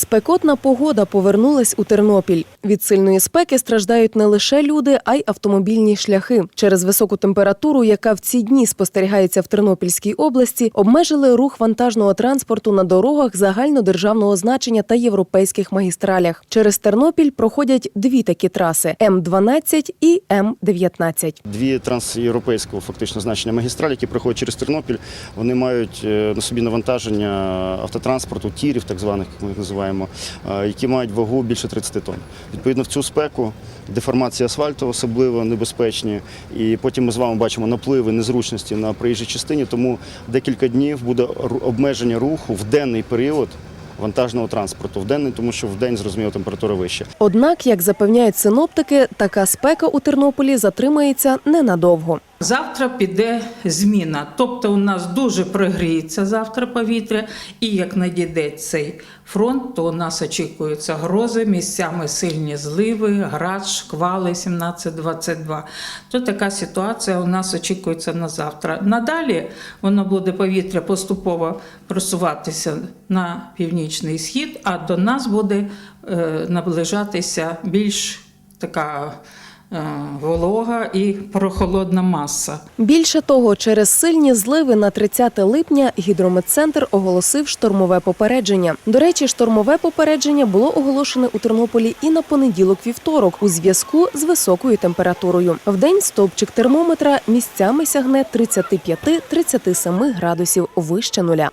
Спекотна погода повернулась у Тернопіль. Від сильної спеки страждають не лише люди, а й автомобільні шляхи. Через високу температуру, яка в ці дні спостерігається в Тернопільській області, обмежили рух вантажного транспорту на дорогах загальнодержавного значення та європейських магістралях. Через Тернопіль проходять дві такі траси: М12 і М19. Дві трансєвропейського фактично значення магістралі, які проходять через Тернопіль, вони мають е, на собі навантаження автотранспорту, тірів, так званих, як ми їх називаємо, е, які мають вагу більше 30 тонн. Відповідно, в цю спеку деформація асфальту особливо небезпечні. І потім ми з вами бачимо напливи, незручності на проїжджій частині. Тому декілька днів буде обмеження руху в денний період вантажного транспорту. В денний, тому що в день зрозуміло температура вища. Однак, як запевняють синоптики, така спека у Тернополі затримається ненадовго. Завтра піде зміна, тобто у нас дуже прогріється завтра повітря, і як надійде цей фронт, то у нас очікуються грози, місцями сильні зливи, град, шквали 17-22. То така ситуація у нас очікується на завтра. Надалі воно буде повітря поступово просуватися на північний схід, а до нас буде е, наближатися більш така волога і прохолодна маса. Більше того, через сильні зливи на 30 липня гідрометцентр оголосив штормове попередження. До речі, штормове попередження було оголошене у Тернополі і на понеділок-вівторок у зв'язку з високою температурою. Вдень стовпчик термометра місцями сягне 35-37 градусів вище нуля.